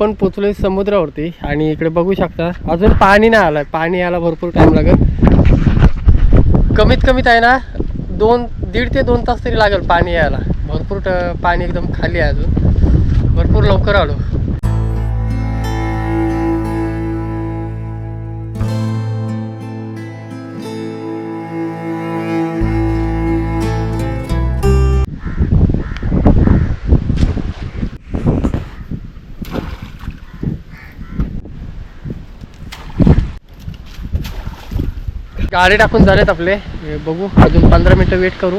आपण पोचलोय समुद्रावरती आणि इकडे बघू शकता. अजून पाणी नाही आलं पाणी यायला भरपूर टाईम लागेल. कमीत कमीत आहे ना दोन दीड ते दोन तास तरी लागेल पाणी यायला. भरपूर ट- पाणी एकदम खाली आहे अजून. भरपूर लवकर आलो. गाडी टाकून झालेत आपले. बघू अजून पंधरा मिनटं वेट करू.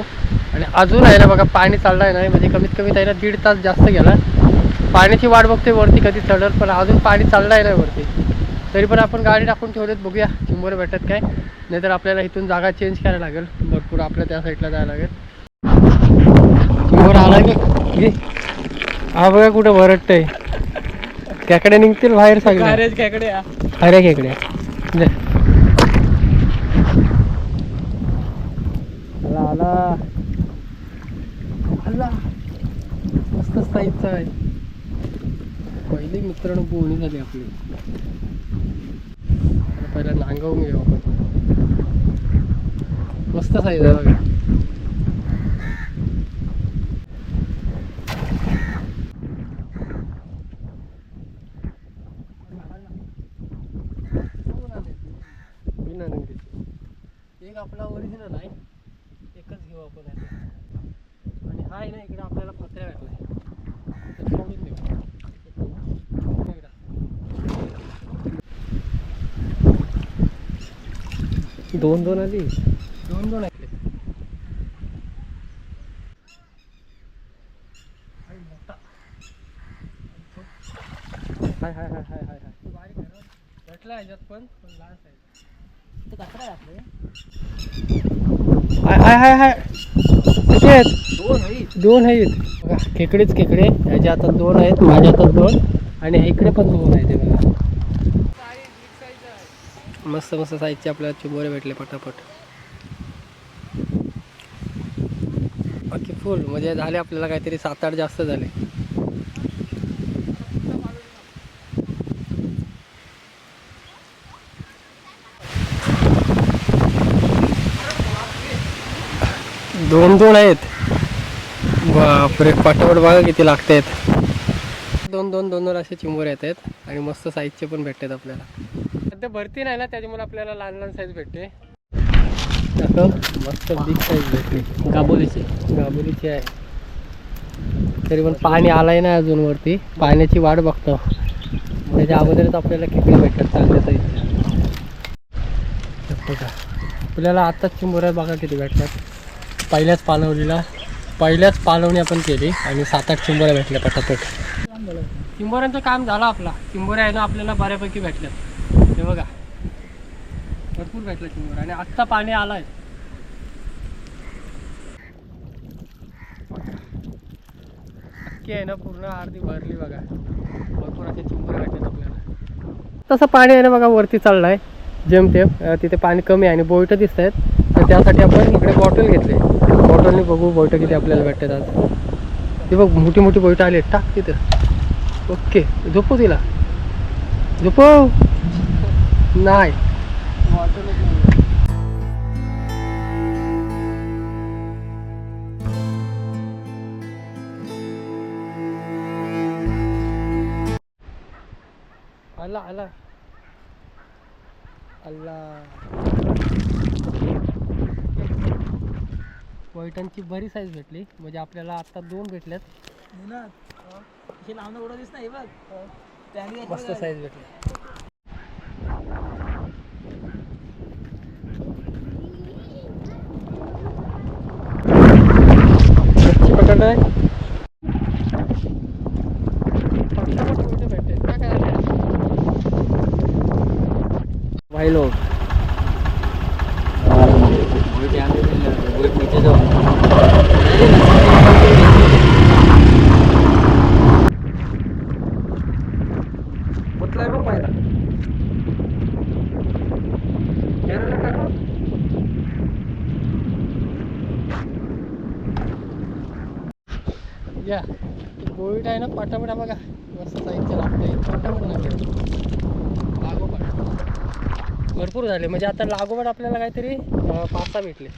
आणि अजून आहे ना बघा पाणी चाललं आहे ना म्हणजे कमीत कमी आहे ना दीड तास जास्त गेला. पाण्याची वाट बघते वरती कधी चढल पण अजून पाणी चाललं आहे ना वरती. तरी पण आपण गाडी टाकून ठेवलेत बघूया चिंबोरे भेटत काय. नाहीतर आपल्याला इथून जागा चेंज करायला लागेल. भरपूर आपल्या त्या साईडला जायला लागेल. चिंबोर आला की. हा बघा कुठं भरटतंय त्याकडे निघतील बाहेर सगळे खेकडे अरे खेकडे ले. आला आला आला मस्त साईजचा आहे पहिली मित्रांनो बोणी झाली आपली. पहिला नांगवून घेऊ आपण. मस्त साईज आहे बघा. एक आपला ओरिजिनल आहे. एकच घेऊ आपण. आणि हा आहे ना इकडे आपल्याला पत्र्या भेटलाय तर सोडून देऊ इकडं. दोन दोन आली. दोन दोन ऐकले हाय हाय हाय हाय हाय हाय. भेटला ह्याच्यात पण पण लहान साईज हाय हाय हाय हाय. किती आहेत. दोन आहेत. बघा खेकडेच खेकडे. ह्याच्या हातात दोन आहेत माझ्या हातात दोन. आणि इकडे पण दोन आहेत. हे बघा. मस्त मस्त साईजचे आपल्याला चिंबोरे भेटले पटापट. बाकी फुल म्हणजे झाले आपल्याला काहीतरी सात आठ जास्त झाले. दोन दोन आहेत. बापरे पटापट बघा किती लागतायत. दोन दोन दोन दोन असे चिंबोरे येत आहेत आणि मस्त साईजचे पण भेटतात आपल्याला. सध्या भरती नाही ना त्याच्यामुळे आपल्याला लहान लहान साईज भेटते. मस्त बिग साईज भेटली गाबोलीचे गाबुलीची आहे. तरी पण पाणी आलंय ना अजून वरती. पाण्याची वाट बघतो. त्याच्या अगोदरच आपल्याला खेकडे भेटतात चांगल्या साईजच्या बघा. आपल्याला आत्ताच चिंबोऱ्या बघा किती भेटतात. पहिल्याच पालवणीला पहिल्याच पालवणी आपण केली आणि सात आठ चिंबोऱ्या भेटल्या पटापट. चिंबोऱ्यांचं काम झालं आपला. चिंबोऱ्या आहे ना आपल्याला बऱ्यापैकी भेटल्यात. हे बघा. भरपूर भेटलं चिंगूर. आणि आत्ता पाणी आलंय. अख्खी आहे ना पूर्ण आरती भरली बघा. भरपूर असे चिंगूर भेटतात आपल्याला. तसं पाणी आहे ना बघा वरती चाललंय. जेमतेम तिथे पाणी कमी आहे आणि बोईट दिसत आहेत तर त्यासाठी आपण इकडे बॉटल घेतले. बॉटलने बघू बोईट किती आपल्याला भेटतात आज. ते बघ मोठी मोठी बोईट आली टाक तिथं. ओके झोपू तिला. झोपव नाही. आला आला. आला. पैठणची बरी साईज भेटली. म्हणजे आपल्याला आता दोन भेटल्यात लावणं उडत दिसत नाही बघ. त्याने मस्त साईज भेटली. मच्छी पकडलाय पटापट मोठे भेटते काय करायला वाहिलो घ्या कोविड आहे ना पाटापटा बघा. मस्त लागते भरपूर झाले. म्हणजे आता लागोपाठ आपल्याला काहीतरी पाच सहा भेटले.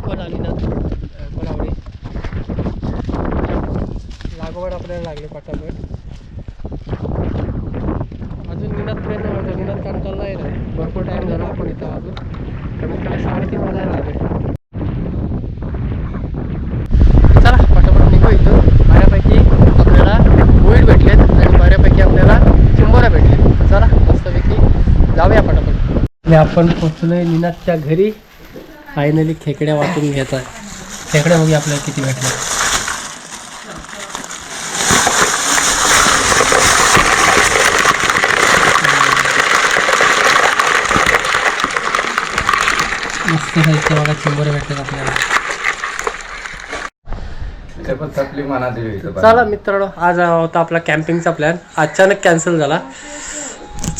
पण आली ना? कोणावडी लागोपाठ आपल्याला लागले पाटापट अजून निनाद प्रयत्न होता. निनाद काम चालला भरपूर टाईम झाला आपण इथं अजून. कमीत कमी साडेतीन वाजायला लागले आणि आपण पोचलोय निनादच्या घरी. फायनली खेकड्या वाटून घेत आहे. खेकड्या बघूया आपल्याला किती भेटल्या. मस्त साहित्य बघा चिंबोरे भेटतात आपल्याला. चला मित्रांनो आज होता आपला कॅम्पिंगचा प्लॅन अचानक कॅन्सल झाला.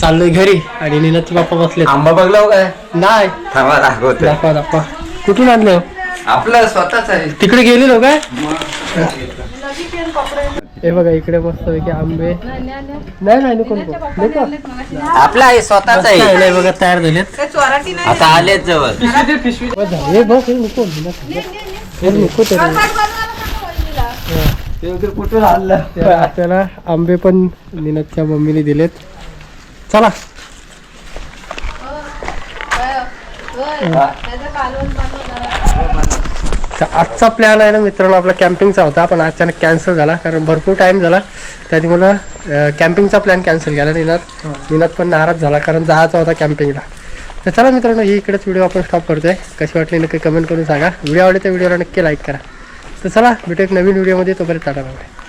चाललोय घरी. आणि निनाची बाप्पा बसले आंबा बघला हो काय? नाही. थांबा दाखवते दाखवा दाखवा. कुठून आणलं आपलं स्वतःच आहे. तिकडे गेलेलो काय? हे बघा इकडे मस्त पैकी आंबे. नाही नाही नको नको. नको. आपलं आहे स्वतःच नाही नाही बघा तयार झालेत. आता आलेच जवळ. हे बघ हे नको. हे नको. तरी. कुठून आणलं? आपल्याला आंबे पण निनादच्या मम्मीने दिलेत. चला. आजचा प्लॅन आहे ना मित्रांनो आपला कॅम्पिंगचा होता पण अचानक कॅन्सल झाला कारण भरपूर टाइम झाला. त्यामुळं कॅम्पिंगचा प्लॅन कॅन्सल केला निनाद निनाद पण नाराज झाला कारण जायचा होता कॅम्पिंगला तर चला मित्रांनो ही इकडेच व्हिडिओ आपण स्टॉप करतोय. कशी वाटली नक्की कमेंट करून सांगा. व्हिडिओ आवडले तर व्हिडिओला नक्की लाईक करा. तर चला भेटू एक नवीन व्हिडिओमध्ये तोपर्यंत टाटा बाय.